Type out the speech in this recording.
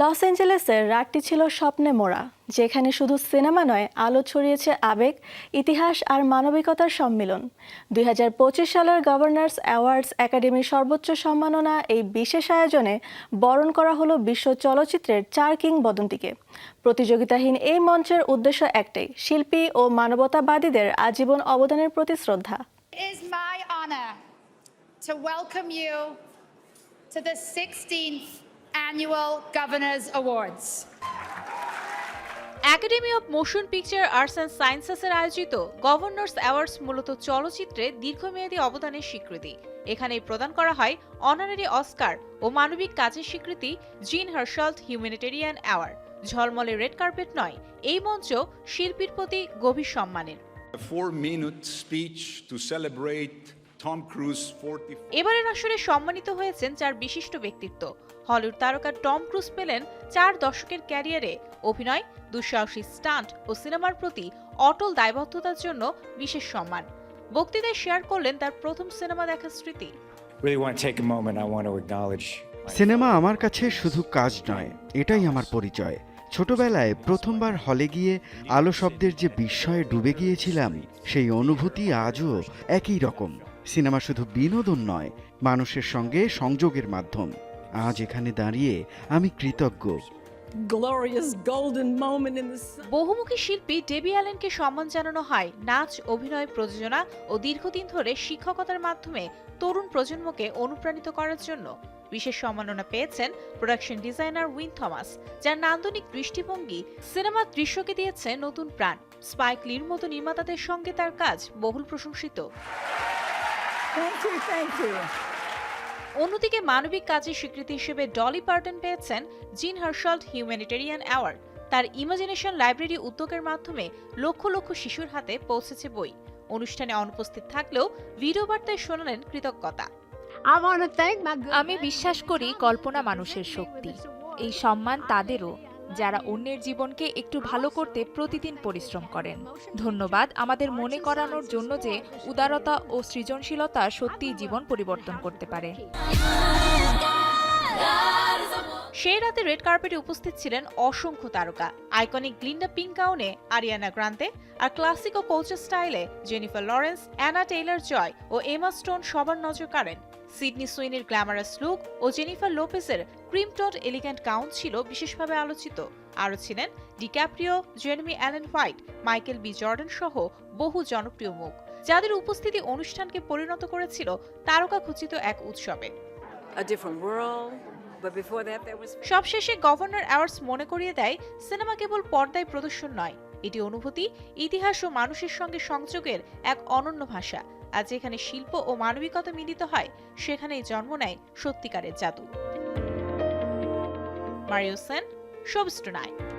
Loss অ্যাঞ্জেলেসের রাতটি ছিল স্বপ্নে মোড়া, যেখানে শুধু সিনেমা নয়, আলো ছড়িয়েছে আবেগ, ইতিহাস আর মানবিকতার সম্মিলন। দুই হাজার পঁচিশ সালের গভর্নর্স অ্যাওয়ার্ডস একাডেমির সর্বোচ্চ সম্মাননা এই বিশেষ আয়োজনে বরণ করা হলো বিশ্ব চলচ্চিত্রের চার কিংবদন্তিকে। প্রতিযোগিতাহীন এই মঞ্চের উদ্দেশ্য একটাই, শিল্পী ও মানবতাবাদীদের আজীবন অবদানের প্রতি শ্রদ্ধা। To welcome you to the 16th Annual Governors Awards. Academy of motion picture arts and সায়েন্সেসের আয়োজিত গভর্নর্স অ্যাওয়ার্ডস মূলত চলচ্চিত্রে দীর্ঘমেয়াদী অবদানের স্বীকৃতি। এখানেই প্রদান করা হয় অনারারি অস্কার ও মানবিক কাজের স্বীকৃতি জিন হার্শাল্ট হিউম্যানিটেরিয়ান অ্যাওয়ার্ড। ঝলমলে রেড কার্পেট নয় এই মঞ্চ শিল্পীর প্রতি গভীর সম্মানের। A four-minute speech to celebrate Tom Cruise 40. এবারের আসরে সম্মানিত হয়েছেন চার বিশিষ্ট ব্যক্তিত্ব। হলিউড তারকা টম ক্রুজ পেলেন চার দশকের ক্যারিয়ারে। অভিনয় দুঃসাহসী স্টান্ট ও সিনেমার প্রতি অটল দায়বদ্ধতার জন্য বিশেষ সম্মান। বক্তৃতায় শেয়ার করলেন তার প্রথম সিনেমা দেখার স্মৃতি। সিনেমা আমার কাছে শুধু কাজ নয় এটাই আমার পরিচয়। ছোটবেলায় প্রথমবার হলে গিয়ে আলো শব্দের যে বিস্ময়ে ডুবে গিয়েছিলাম সেই অনুভূতি আজও একই রকম। সিনেমা শুধু বিনোদন নয় মানুষের সঙ্গে সংযোগের মাধ্যম। আজ এখানে দাঁড়িয়ে আমি কৃতজ্ঞ. বহুমুখী শিল্পী ডেবি অ্যালেনকে সম্মান জানানো হয় নাচ অভিনয় প্রযোজনা ও দীর্ঘদিন ধরে শিক্ষকতার মাধ্যমে তরুণ প্রজন্মকে অনুপ্রাণিত করার জন্য বিশেষ সম্মাননা পেয়েছেন প্রোডাকশন ডিজাইনার উইন থমাস যার নান্দনিক দৃষ্টিভঙ্গি সিনেমার দৃশ্যকে দিয়েছে নতুন প্রাণ। স্পাইক লির মতো নির্মাতাদের সঙ্গে তার কাজ বহুল প্রশংসিত। Thank you, thank you. অন্যদিকে মানবিক কাজের স্বীকৃতি হিসেবে ডলি পার্টন পেয়েছেন জিন হার্শাল্ট হিউম্যানিটেরিয়ান অ্যাওয়ার্ড। তার ইমাজিনেশন লাইব্রেরি উদ্যোগের মাধ্যমে লক্ষ লক্ষ শিশুর হাতে পৌঁছেছে বই। অনুষ্ঠানে অনুপস্থিত থাকলেও ভিডিও বার্তায় শোনালেন কৃতজ্ঞতা। আমি বিশ্বাস করি কল্পনা মানুষের শক্তি। এই সম্মান তাদেরও। যারা অন্যের জীবনকে একটু ভালো করতে প্রতিদিন পরিশ্রম করেন। ধন্যবাদ আমাদের মনে করানোর জন্য যে উদারতা ও সৃজনশীলতা সত্যিই জীবন পরিবর্তন করতে পারে। সেই রাতে রেড কার্পেটে উপস্থিত ছিলেন অসংখ্য তারকা। আইকনিক গ্লিন্ডা পিঙ্ক গাউনে আরিয়ানা গ্রান্তে আর ক্লাসিক ও কোচের স্টাইলে Jennifer Lawrence Anna Taylor Joy ও এমা স্টোন সবার নজর কাড়েন। সিডনি সুইনের গ্ল্যামারাস লুক ও জেনিফার লোপেসের ক্রিম টট এলিগ্যান্ট গাউন ছিল বিশেষভাবে আলোচিত। আরও ছিলেন DiCaprio Jeremy Allen White Michael B Jordan সহ বহু জনপ্রিয় মুখ। যাদের উপস্থিতি অনুষ্ঠানকে পরিণত করেছিল তারকা খচিত এক উৎসবে। A different world, সবশেষে গভর্নর অ্যাওয়ার্ডস মনে করিয়ে দেয়, সিনেমা কেবল পর্দায় প্রদর্শন নয়, এটি অনুভূতি, ইতিহাস ও মানুষের সঙ্গে সংযোগের এক অনন্য ভাষা। আর যেখানে শিল্প ও মানবিকতা মিলিত হয়, সেখানেই জন্ম নেয় সত্যিকারের জাদু। Mario Sen শোভস tonight